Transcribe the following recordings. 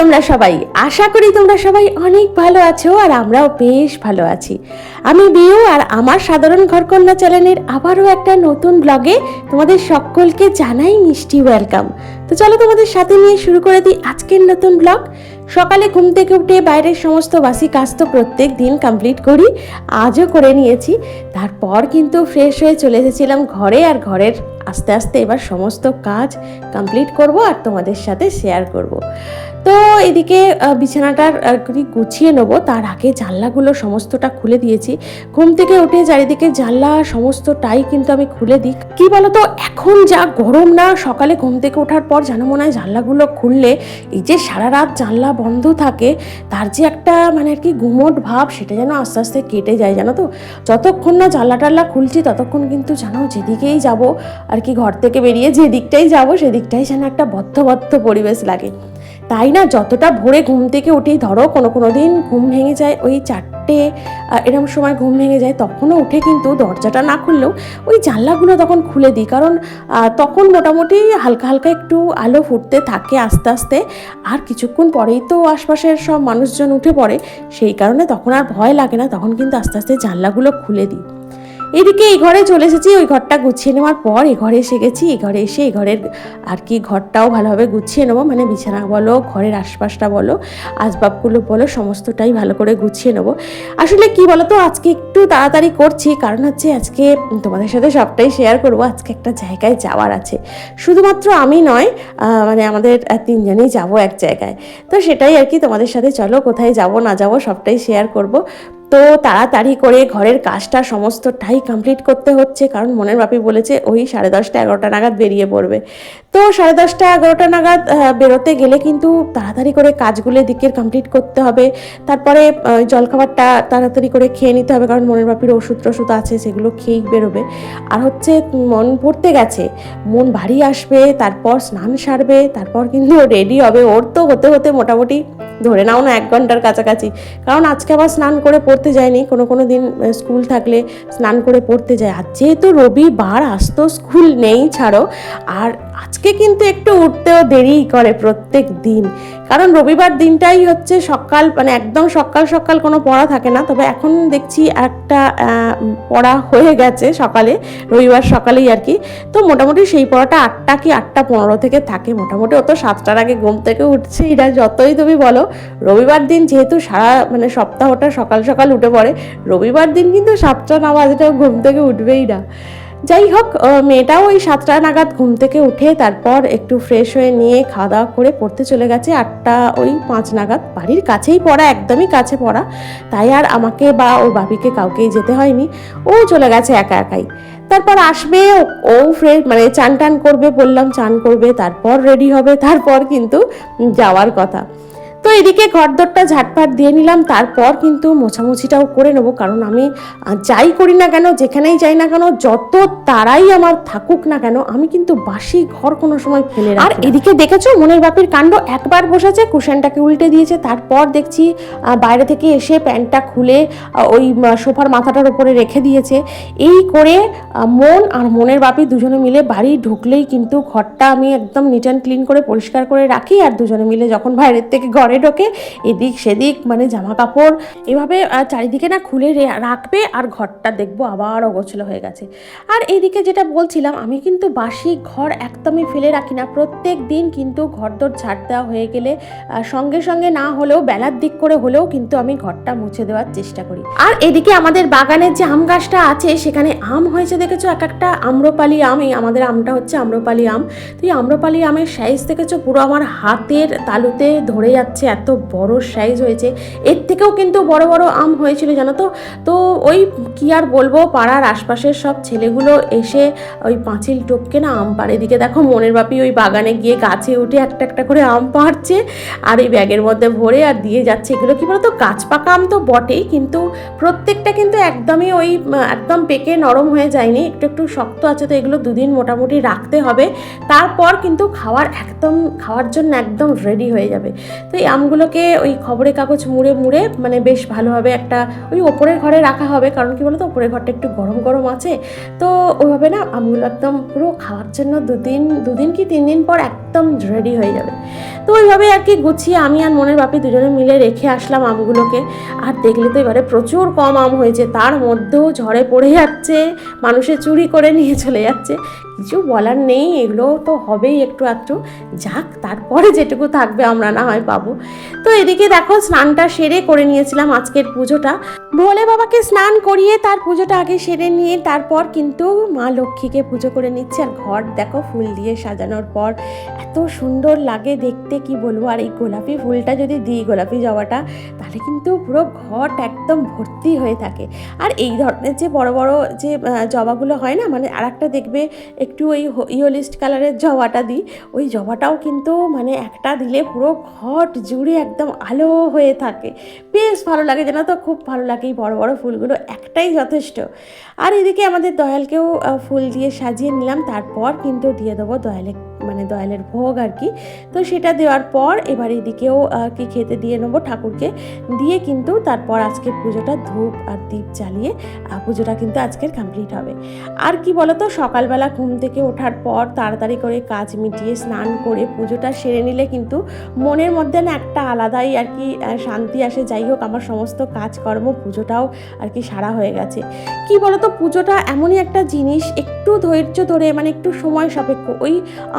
তোমরা সবাই। আশা করি তোমরা সবাই অনেক ভালো আছো আর আমরাও বেশ ভালো আছি। আমি বিউ আর আমার সাধারণ ঘরকন্যা চ্যানেলের আবারও একটা নতুন ব্লগে তোমাদের সকলকে জানাই মিষ্টি ওয়েলকাম তো চলো তোমাদের সাথে নিয়ে শুরু করে দিই আজকের নতুন ব্লগ সকালে ঘুম থেকে উঠে বাইরের সমস্ত বাসি কাজ তো প্রত্যেক দিন কমপ্লিট করি, আজও করে নিয়েছি। তারপর কিন্তু ফ্রেশ হয়ে চলে এসেছিলাম ঘরে আর ঘরের আস্তে আস্তে এবার সমস্ত কাজ কমপ্লিট করব আর তোমাদের সাথে শেয়ার করব। তো এদিকে বিছানাটার গুছিয়ে নেব। তার আগে জানলাগুলো সমস্তটা খুলে দিয়েছি। ঘুম থেকে উঠে চারিদিকে জানলা সমস্তটাই কিন্তু আমি খুলে দিই। কি বলতো, এখন যা গরম না, সকালে ঘুম থেকে ওঠার পর যেন মনে হয় জানলাগুলো খুললে এই যে সারা রাত জানলা বন্ধ থাকে, তার যে একটা মানে আর কি গুমট ভাব, সেটা যেন আস্তে আস্তে কেটে যায়, জানো তো? যতক্ষণ না জানলা টাল্লা খুলছি, ততক্ষণ কিন্তু জানো যেদিকেই যাব আর কি ঘর থেকে বেরিয়ে যে দিকটাই যাব সেদিকটাই যেন একটা বদ্ধ বদ্ধ পরিবেশ লাগে। তাই না, যতটা ভোরে ঘুম থেকে উঠেই ধরো কোনো কোনো দিন ঘুম ভেঙে যায় ওই চারটে এরম সময় ঘুম ভেঙে যায়, তখনও উঠে কিন্তু দরজাটা না খুললেও ওই জানলাগুলো তখন খুলে দিই। কারণ তখন মোটামুটি হালকা হালকা একটু আলো ফুটতে থাকে আস্তে আস্তে। আর কিছুক্ষণ পরেই তো আশপাশের সব মানুষজন উঠে পড়ে, সেই কারণে তখন আর ভয় লাগে না, তখন কিন্তু আস্তে আস্তে জানলাগুলো খুলে দিই। এদিকে এই ঘরে চলে এসেছি, ওই ঘরটা গুছিয়ে নেওয়ার পর এই ঘরে এসে গেছি, এই ঘরে এসে এই ঘরের আর কি ঘরটাও ভালোভাবে গুছিয়ে নেব মানে বিছানা বলো, ঘরের আশপাশটা বলো, আসবাবগুলো বলো, সমস্তটাই ভালো করে গুছিয়ে নেব। আসলে কি বলো তো আজকে একটু তাড়াতাড়ি করছি, কারণ হচ্ছে আজকে তোমাদের সাথে সবটাই শেয়ার করব, আজকে একটা জায়গায় যাওয়ার আছে। শুধুমাত্র আমি নয় মানে আমাদের তিনজনেই যাব এক জায়গায়। তো সেটাই আর কি তোমাদের সাথে, চলো কোথায় যাব, না যাব সবটাই শেয়ার করব। তো তাড়াতাড়ি করে ঘরের কাজটা সমস্তটাই কমপ্লিট করতে হচ্ছে, কারণ মনের বাপি বলেছে ওই সাড়ে দশটা এগারোটা নাগাদ বেরিয়ে পড়বে। তো সাড়ে দশটা, এগারোটা নাগাদ বেরোতে গেলে কিন্তু তাড়াতাড়ি করে কাজগুলো দিকের কমপ্লিট করতে হবে। তারপরে জলখাবারটা তাড়াতাড়ি করে খেয়ে নিতে হবে কারণ মনের বাপির ওষুধ টষুধ আছে, সেগুলো খেয়েই বেরোবে। আর হচ্ছে, মন পড়তে গেছে, মন বাড়ি আসবে, তারপর স্নান সারবে, তারপর কিন্তু রেডি হবে। ওর তো হতে হতে মোটামুটি ধরে নাও না এক ঘণ্টার কাছাকাছি। কারণ আজকে আবার স্নান করে পড়তে যায়নি, কোনো কোনো দিন স্কুল থাকলে স্নান করে পড়তে যায়। আর যেহেতু রবিবার আসতো স্কুল নেই, ছাড়ো। আর আজকে কিন্তু একটু উঠতেও দেরিই করে প্রত্যেক দিন। কারণ রবিবার দিনটাই হচ্ছে সকাল মানে একদম সকাল সকাল কোনো পড়া থাকে না। তবে এখন দেখছি একটা পড়া হয়ে গেছে সকালে, রবিবার সকালেই আর কি। তো মোটামুটি সেই পড়াটা আটটা কি আটটা পনেরো থেকে থাকে। মোটামুটি ও তো সাতটার আগে ঘুম থেকে উঠছে এরা যতই তুমি বলো, রবিবার দিন যেহেতু সারা মানে সপ্তাহটা সকাল সকাল উঠে পড়ে, রবিবার দিন কিন্তু সাতটা, না বাজেটাও ঘুম থেকে উঠবেই না। যাই হোক মেয়েটাও ওই সাতটা নাগাদ ঘুম থেকে উঠে তারপর একটু ফ্রেশ হয়ে নিয়ে খাওয়া দাওয়া করে পড়তে চলে গেছে। আটটা ওই পাঁচ নাগাদ। বাড়ির কাছেই পড়া, একদমই কাছে পড়া। তাই আর আমাকে বা ওর বাপিকে কাউকেই যেতে হয়নি। ও চলে গেছে একা একাই। তারপর আসবে, ও- ও ফ্রেশ মানে চান টান করবে বললাম, চান করবে, তারপর রেডি হবে, তারপর কিন্তু যাওয়ার কথা। তো এদিকে ঘরদোরটা ঝাটপাট দিয়ে নিলাম তারপর কিন্তু মোছামুছিটাও করে নেব কারণ আমি যাই করি না কেন যেখানেই যাই না কেন যত তারাই আমার থাকুক না কেন আমি কিন্তু বাসি ঘর কোনো সময় ফেলে আর এদিকে দেখেছ মনের বাপের কাণ্ড একবার বসেছে কুশনটাকে উল্টে দিয়েছে তারপর দেখছি বাইরে থেকে এসে প্যান্টটা খুলে ওই সোফার মাথাটার উপরে রেখে দিয়েছে। এই করে মন আর মনের বাপি দুজনে মিলে বাড়ি ঢুকলেই কিন্তু ঘরটা আমি একদম নিট অ্যান্ড ক্লিন করে পরিষ্কার করে রাখি আর দুজনে মিলে যখন বাইরের থেকে ঘরে ঢোকে, এদিক সেদিক মানে জামা কাপড় এভাবে চারিদিকে না খুলে রাখবে আর ঘরটা দেখব আবার অগোছলো হয়ে গেছে। আর এদিকে যেটা বলছিলাম, আমি কিন্তু বাসি ঘর একদমই ফেলে রাখি না। প্রত্যেক দিন কিন্তু ঘরদোর ঝাড় দেওয়া হয়ে গেলে সঙ্গে সঙ্গে না হলেও, বেলার দিক করে হলেও কিন্তু আমি ঘরটা মুছে দেওয়ার চেষ্টা করি। আর এদিকে আমাদের বাগানের যে আম গাছটা আছে, সেখানে আম হয়েছে দেখেছ? এক একটা আম্রপালি আম, এই আমাদের আমটা হচ্ছে আম্রপালি আম। তো এই আম্রপালি আমের সাইজ দেখেছ? পুরো আমার হাতের তালুতে ধরে যাচ্ছে। এত বড় সাইজ হয়েছে। এর থেকেও কিন্তু বড় বড় আম হয়েছিল, জানো তো? তো ওই কি আর বলব, পাড়ার আশপাশের সব ছেলেগুলো এসে ওই পাঁচিল টপকে না আম পাড়ে। এদিকে দেখো মনের বাপি ওই বাগানে গিয়ে গাছে উঠে একটা একটা করে আম পাড়ছে আর এই ব্যাগের মধ্যে ভরে আর দিয়ে যাচ্ছে। এগুলো কি বলতো? গাছ পাকা আম তো বটেই, কিন্তু প্রত্যেকটা কিন্তু একদমই ওই, একদম পেকে নরম হয়ে যায়নি। একটু একটু শক্ত আছে তো এগুলো দুদিন মোটামুটি রাখতে হবে। তারপর কিন্তু খাওয়ার একদম, খাওয়ার জন্য একদম রেডি হয়ে যাবে। তো এই আমগুলোকে ওই খবরের কাগজ মুড়ে মুড়ে মানে বেশ ভালোভাবে একটা ওই ওপরের ঘরে রাখা হবে, কারণ কি বলতো, ওপরের ঘরটা একটু গরম গরম আছে। তো ওইভাবে না আমগুলো একদম পুরো খাওয়ার জন্য দুদিন দুদিন কি তিন দিন পর একদম একদম রেডি হয়ে যাবে। তো ওইভাবে আর কি গুছিয়ে আমি আর মনের বাপি দুজনে মিলে রেখে আসলাম আমগুলোকে। আর দেখলে তো এবারে প্রচুর কম আম হয়েছে, তার মধ্যেও ঝড়ে পড়ে যাচ্ছে মানুষে চুরি করে নিয়ে চলে যাচ্ছে। কিছু বলার নেই, এগুলো তো হবেই একটু একটু যাক, তারপরে যেটুকু থাকবে আমরা না হয় পাবো। তো এদিকে দেখো, স্নানটা সেরে করে নিয়েছিলাম আজকের পুজোটা। ভোলে বাবাকে স্নান করিয়ে তার পুজোটা আগে সেরে নিয়ে তারপর কিন্তু মা লক্ষ্মীকে পুজো করে নিচ্ছে। আর ঘর দেখো ফুল দিয়ে সাজানোর পর এত সুন্দর লাগে দেখতে, কি বলব? আর এই গোলাপি ফুলটা যদি দিই, গোলাপি জবাটা, তাহলে কিন্তু পুরো ঘট একদম ভর্তি হয়ে থাকে। আর এই ধরনের যে বড় বড় যে জবাগুলো হয় না মানে আর একটা দেখবে একটু ওই ইয়োলিস্ট কালারের জবাটা দিই, ওই জবাটাও কিন্তু মানে একটা দিলে পুরো ঘট জুড়ে একদম আলো হয়ে থাকে। বেশ ভালো লাগে, জানো তো? খুব ভালো লাগে। এই বড় বড় ফুলগুলো একটাই যথেষ্ট। আর এদিকে আমাদের দয়ালকেও ফুল দিয়ে সাজিয়ে নিলাম, তারপর কিন্তু দিয়ে দেবো দয়ালে মানে দয়ালের ভোগ আর কি। তো সেটা দেওয়ার পর এবার এদিকেও কি খেতে দিয়ে নেব ঠাকুরকে। দিয়ে কিন্তু তারপর আজকের পুজোটা ধূপ আর দীপ জ্বালিয়ে পুজোটা কিন্তু আজকের কমপ্লিট হবে। আর কি বলতো, সকালবেলা ঘুম থেকে ওঠার পর তাড়াতাড়ি করে কাজ মিটিয়ে স্নান করে পুজোটা সেরে নিলে কিন্তু মনের মধ্যে না একটা আলাদাই আর কি শান্তি আসে। যাই হোক, আমার সমস্ত কাজকর্ম পুজোটাও আর কি সারা হয়ে গেছে। কি বলতো, পুজোটা এমনই একটা জিনিস, একটু ধৈর্য ধরে মানে একটু সময় সাপেক্ষ। ওই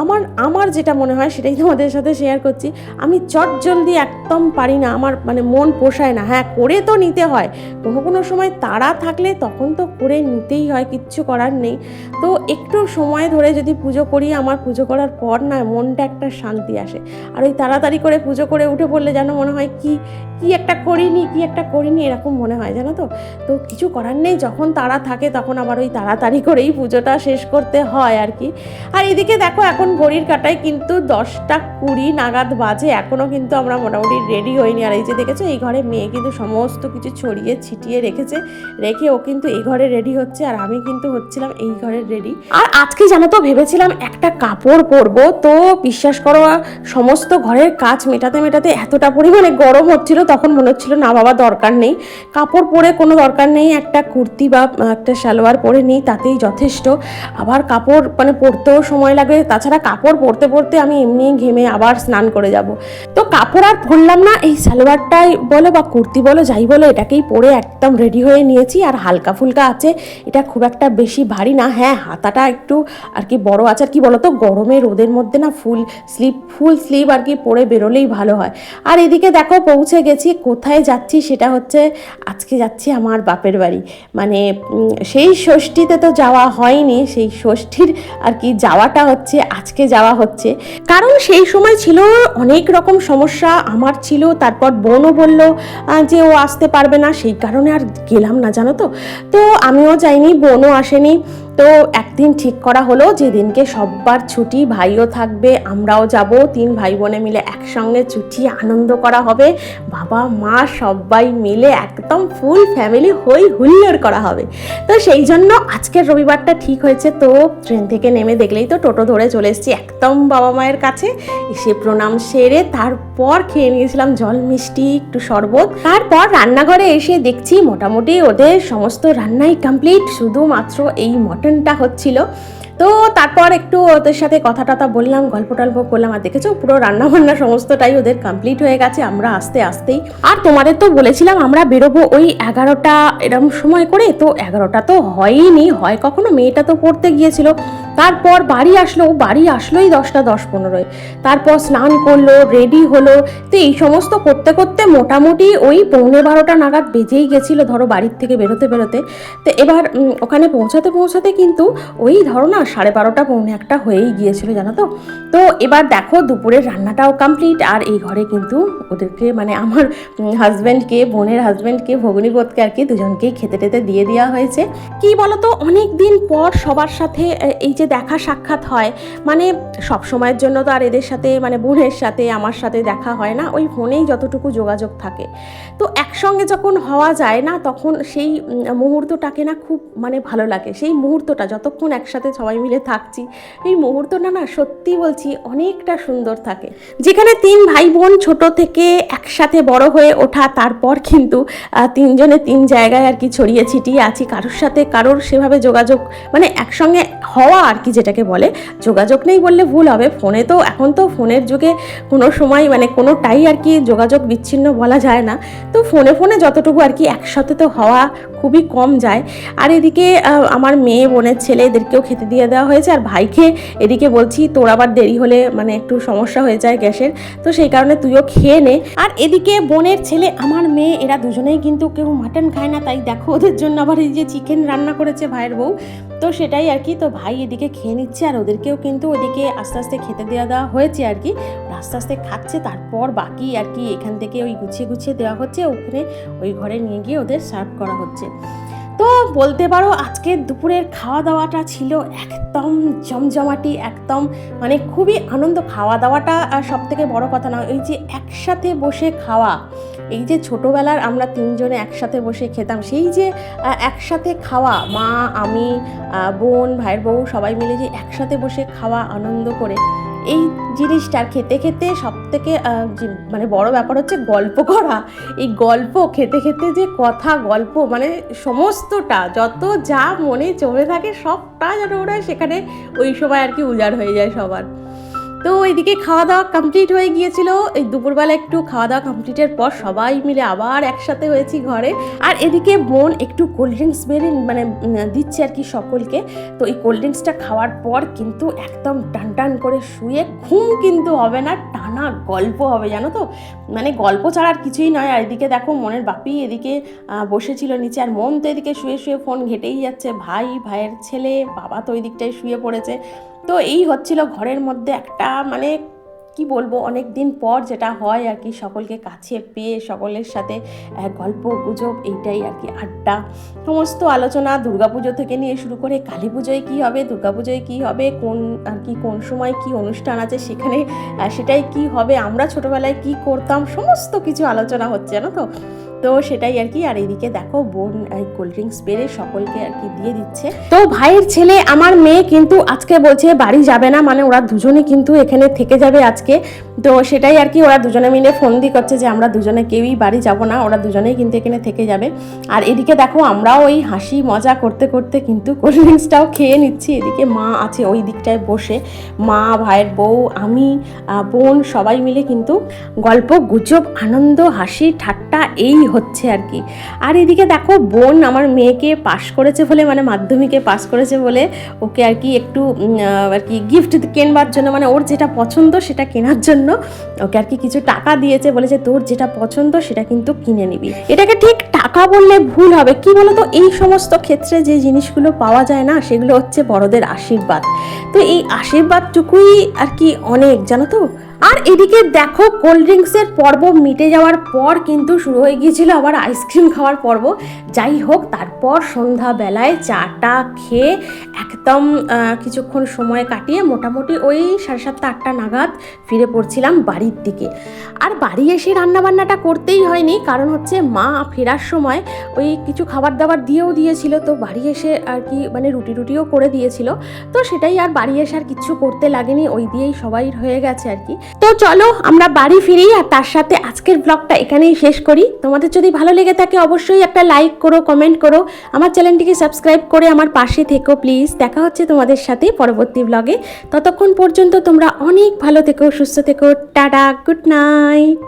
আমার আমার যেটা মনে হয় সেটাই তোমাদের সাথে শেয়ার করছি। আমি চট জলদি একদম পারি না, আমার মানে মন পোষায় না। হ্যাঁ করে তো নিতে হয়। কোনো কোনো সময় তাড়া থাকলে তখন তো করে নিতেই হয়, কিচ্ছু করার নেই। তো একটু সময় ধরে যদি পুজো করি, আমার পুজো করার পর না মনটা একটা শান্তি আসে। আর ওই তাড়াতাড়ি করে পুজো করে উঠে পড়লে যেন মনে হয় কি কি একটা করিনি, কি একটা করিনি, এরকম মনে হয়, জানো তো? তো কিছু করার নেই, যখন তাড়া থাকে তখন আবার ওই তাড়াতাড়ি করেই পুজোটা শেষ করতে হয় আর কি। আর এদিকে দেখো, এখন ঘড়ির কাটায় কিন্তু দশটা কুড়ি নাগাদ বাজে। এখনও কিন্তু আমরা মোটামুটি রেডি হইনি। আর এই যে দেখেছ, এই ঘরে মেয়ে কিন্তু সমস্ত কিছু ছড়িয়ে ছিটিয়ে রেখেছে। রেখে ও কিন্তু এই ঘরে রেডি হচ্ছে আর আমি কিন্তু হচ্ছিলাম এই ঘরের রেডি আর আজকে জানো তো, ভেবেছিলাম একটা কাপড় পরবো। তো বিশ্বাস করো সমস্ত ঘরের কাজ মেটাতে মেটাতে এতটা পরিমাণে গরম হচ্ছিল, তখন মনে হচ্ছিল, না বাবা, দরকার নেই। কাপড় পরে কোনো দরকার নেই, একটা কুর্তি বা, একটা সালোয়ার পরে নিই, তাতেই যথেষ্ট। আবার কাপড় মানে পরতেও সময় লাগে, তাছাড়া কাপড় পরতে পরতে আমি এমনি ঘেমে আবার স্নান করে যাব। তো কাপড় আর পরলাম না, এই সালোয়ারটাই বলো বা কুর্তি বলো, যাই বলো, এটাকেই পরে একদম রেডি হয়ে নিয়েছি। আর হালকা ফুলকা আছে, এটা খুব একটা বেশি ভারী না হ্যাঁ হাতাটা একটু আর কি বড় আছে, আর কি বলতো গরমে রোদের মধ্যে না ফুল স্লিপ ফুল স্লিভ আর কি পরে বেরোলেই ভালো হয়। আর এদিকে দেখো, পৌঁছে গেছি, কোথায় যাচ্ছি সেটা হচ্ছে, আজকে যাচ্ছি আমার বাপের বাড়ি। মানে সেই ষষ্ঠীতে তো যাওয়া হয়নি, সেই ষষ্ঠীর আর কি যাওয়াটা হচ্ছে আজকে যাওয়া হচ্ছে। কারণ সেই সময় ছিল অনেক রকম সমস্যা, আমার ছিল, তারপর বোনও বলল যে ও আসতে পারবে না, সেই কারণে আর গেলাম না, জানো তো? তো আমিও যাইনি, বোনও আসেনি। তো একদিন ঠিক করা হলো যেদিনকে সব্বার ছুটি, ভাইও থাকবে, আমরাও যাব। তিন ভাই বোনে মিলে একসঙ্গে ছুটি, আনন্দ করা হবে। বাবা, মা সবাই মিলে একদম ফুল ফ্যামিলি হই হুল্লোড় করা হবে। তো সেই জন্য আজকের রবিবারটা ঠিক হয়েছে। তো ট্রেন থেকে নেমে দেখলেই তো টোটো ধরে চলে এসেছি একদম বাবা মায়ের কাছে। এসে প্রণাম সেরে তারপর খেয়ে নিয়েছিলাম জল, মিষ্টি, একটু শরবত। তারপর রান্নাঘরে এসে দেখছি মোটামুটি ওদের সমস্ত রান্নাই কমপ্লিট শুধুমাত্র এই মটনটা হচ্ছিল। তো তারপর একটু ওদের সাথে কথা টথা বললাম গল্প টল্প করলাম, আর দেখেছ পুরো রান্নাবান্না সমস্তটাই ওদের কমপ্লিট হয়ে গেছে, আমরা আস্তে আস্তেই। আর তোমাদের তো বলেছিলাম আমরা বেরোবো ওই এগারোটা এরকম সময় করে, তো এগারোটা তো হয়ইনি, হয় কখনো? মেয়েটা তো পড়তে গিয়েছিল। তারপর বাড়ি আসলো, বাড়ি আসলোই দশটা, দশ পনেরোয়। তারপর স্নান করল রেডি হলো। তো এই সমস্ত করতে করতে মোটামুটি ওই পৌনে বারোটা নাগাদ বেজেই গেছিল ধরো বাড়ির থেকে বেরোতে বেরোতে। তো এবার ওখানে পৌঁছাতে পৌঁছাতে কিন্তু ওই ধরো না সাড়ে বারোটা, পৌনে একটা হয়েই গিয়েছিল, জানো তো? তো এবার দেখো দুপুরের রান্নাটাও কমপ্লিট আর এই ঘরে কিন্তু ওদেরকে মানে আমার হাজব্যান্ডকে বোনের হাজব্যান্ডকে ভগ্নিপথকে আর কি দুজনকেই খেতে টেতে দিয়ে দেওয়া হয়েছে। কি বলতো? অনেক দিন পর সবার সাথে এই যে দেখা সাক্ষাৎ হয়। মানে সব সময়ের জন্য তো আর এদের সাথে মানে বোনের সাথে, আমার সাথে দেখা হয় না। ওই ফোনেই যতটুকু যোগাযোগ থাকে। তো একসঙ্গে যখন হওয়া যায় না, তখন সেই মুহূর্তটাকে না খুব মানে ভালো লাগে। সেই মুহূর্তটা, যতক্ষণ একসাথে সবাই মিলে থাকছি, এই মুহূর্তটা না সত্যি বলছি অনেকটা সুন্দর থাকে। যেখানে তিন ভাই বোন ছোট থেকে একসাথে বড় হয়ে ওঠা, তারপর কিন্তু তিনজনে তিন জায়গায় আর কি ছড়িয়ে ছিটিয়ে আছি। কারোর সাথে কারোর সেভাবে যোগাযোগ মানে একসঙ্গে হওয়া আর আর কি যেটাকে বলে। যোগাযোগ নেই বললে ভুল হবে। ফোনে তো এখন তো ফোনের যুগে কোনো সময় মানে কোনোটাই আর কি যোগাযোগ বিচ্ছিন্ন বলা যায় না। তো ফোনে ফোনে যতটুকু আর কি একসাথে তো হওয়া খুবই কম যায়। আর এদিকে আমার মেয়ে, বোনের ছেলে এদেরকেও খেতে দিয়ে দেওয়া হয়েছে। আর ভাইকে এদিকে বলছি, তোর আবার দেরি হলে মানে একটু সমস্যা হয়ে যায় গ্যাসের। তো সেই কারণে তুইও খেয়ে নে। আর এদিকে বোনের ছেলে, আমার মেয়ে, এরা দুজনেই কিন্তু কেউ মাটন খায় না। তাই দেখো, ওদের জন্য আবার এই যে চিকেন রান্না করেছে ভাইয়ের বউ। তো সেটাই আর কি, তো ভাই এদিকে খেয়ে নিচ্ছে। আর ওদেরকেও কিন্তু ওদিকে আস্তে আস্তে খেতে দেওয়া দেওয়া হয়েছে আর কি। আস্তে আস্তে খাচ্ছে, তারপর বাকি আর কি এখান থেকে ওই গুছিয়ে গুছিয়ে দেওয়া হচ্ছে। ওখানে ওই ঘরে নিয়ে গিয়ে ওদের সার্ভ করা হচ্ছে। তো বলতে পারো আজকে দুপুরের খাওয়া দাওয়াটা ছিল একদম জমজমাটি, একদম মানে খুবই আনন্দ। খাওয়া দাওয়াটা সব থেকে বড় কথা না এই যে একসাথে বসে খাওয়া, এই যে ছোটোবেলার আমরা তিনজনে একসাথে বসে খেতাম, সেই যে একসাথে খাওয়া, মা, আমি বোন, ভাইয়ের বউ সবাই মিলে যে একসাথে বসে খাওয়া, আনন্দ করে এই জিনিসটার খেতে খেতে সব থেকে মানে বড় ব্যাপার হচ্ছে গল্প করা। এই গল্প, খেতে খেতে যে কথা, গল্প মানে সমস্তটা, যত যা মনে জমে থাকে সবটা যেন ওরা সেখানে ওই সময় আর কি উজাড় হয়ে যায় সবার। তো ওইদিকে খাওয়া দাওয়া কমপ্লিট হয়ে গিয়েছিল। এই দুপুরবেলা একটু খাওয়া দাওয়া কমপ্লিটের পর সবাই মিলে আবার একসাথে হয়েছি ঘরে। আর এদিকে বোন একটু কোল্ড ড্রিঙ্কস বেড়ে মানে দিচ্ছে আর কি সকলকে। তো এই কোল্ড ড্রিঙ্কসটা খাওয়ার পর কিন্তু একদম টান টান করে শুয়ে ঘুম কিন্তু হবে না, টানা গল্প হবে, জানো তো? মানে গল্প ছাড়া আর কিছুই নয়। আর এদিকে দেখো মনের বাপি এদিকে বসেছিল নিচে। আর মন তো এদিকে শুয়ে শুয়ে ফোন ঘেটেই যাচ্ছে। ভাই, ভাইয়ের ছেলে, বাবা তো ওই দিকটায় শুয়ে পড়েছে। তো এই হচ্ছিল ঘরের মধ্যে একটা মানে কি বলব অনেক দিন পর যেটা হয় আর কি, সকলকে কাছে পেয়ে, সকলের সাথে গল্প, গুজব এইটাই আর কি, আড্ডা, সমস্ত আলোচনা, দুর্গাপুজো থেকে নিয়ে শুরু করে কালী পুজোয় কী হবে দুর্গাপুজোয় কী হবে, কোন আর কি, কোন সময় কি অনুষ্ঠান আছে সেখানে সেটাই কি হবে, আমরা ছোটোবেলায় কি করতাম, সমস্ত কিছু আলোচনা হচ্ছে, জানো তো? তো সেটাই আর কি, আর এইদিকে দেখো বোন কোল্ড ড্রিঙ্কস পেরে সকলকে আর কি দিয়ে দিচ্ছে। তো ভাইয়ের ছেলে, আমার মেয়ে কিন্তু আজকে বলছে বাড়ি যাবে না মানে ওরা দুজনে কিন্তু এখানে থেকে যাবে আজকে। তো সেটাই আর কি, ওরা দুজনে মিলে ফোন দিয়ে করছে যে আমরা দুজনে কেউই বাড়ি যাব না, ওরা দুজনেই কিন্তু এখানে থেকে যাবে। আর এদিকে দেখো আমরাও ওই হাসি মজা করতে করতে কিন্তু কোল্ড ড্রিঙ্কসটাও খেয়ে নিচ্ছি। এদিকে মা আছে ওই দিকটায় বসে। মা, ভাইয়ের বউ, আমি বোন সবাই মিলে কিন্তু গল্প, গুজব, আনন্দ, হাসি, ঠাট্টা, এই হচ্ছে আর কি। আর এদিকে দেখো বোন আমার মেয়েকে পাশ করেছে বলে মানে মাধ্যমিকে পাস করেছে বলে ওকে আর কি একটু আর কি গিফট কেনবার জন্য মানে ওর যেটা পছন্দ সেটা কেনার জন্য ওকে আর কি কিছু টাকা দিয়েছে বলেছে, তোর যেটা পছন্দ সেটা কিন্তু কিনে নিবি। এটাকে ঠিক টাকা বললে ভুল হবে। কি বলতো? এই সমস্ত ক্ষেত্রে যে জিনিসগুলো পাওয়া যায় না, সেগুলো হচ্ছে বড়দের আশীর্বাদ। তো এই আশীর্বাদটুকুই আর কি অনেক, জানো তো? আর এদিকে দেখো কোল্ড ড্রিঙ্কসের পর্ব মিটে যাওয়ার পর কিন্তু শুরু হয়ে গিয়েছিল আবার আইসক্রিম খাওয়ার পর্ব। যাই হোক, তারপর সন্ধ্যাবেলায় চাটা খেয়ে একদম কিছুক্ষণ সময় কাটিয়ে মোটামুটি ওই সাড়ে সাতটা, আটটা নাগাদ ফিরে পড়ছিলাম বাড়ির দিকে। আর বাড়ি এসে রান্নাবান্নাটা করতেই হয়নি, কারণ হচ্ছে মা ফেরার সময় ওই কিছু খাবার দাবার দিয়েও দিয়েছিল, তো বাড়ি এসে আর কি মানে রুটি রুটিও করে দিয়েছিল। তো সেটাই আর বাড়ি এসে আর কিছু করতে লাগেনি, ওই দিয়েই সবাই হয়ে গেছে আর কি। তো চলো আমরা বাড়ি ফিরি আর তার সাথে আজকের ব্লগটা এখানেই শেষ করি। তোমাদের যদি ভালো লেগে থাকে অবশ্যই একটা লাইক করো কমেন্ট করো। আমার চ্যানেলটিকে সাবস্ক্রাইব করে আমার পাশে থেকো প্লিজ দেখা হচ্ছে তোমাদের সাথে পরবর্তী ব্লগে ততক্ষণ পর্যন্ত তোমরা অনেক ভালো থেকো, সুস্থ থেকো। Tata good night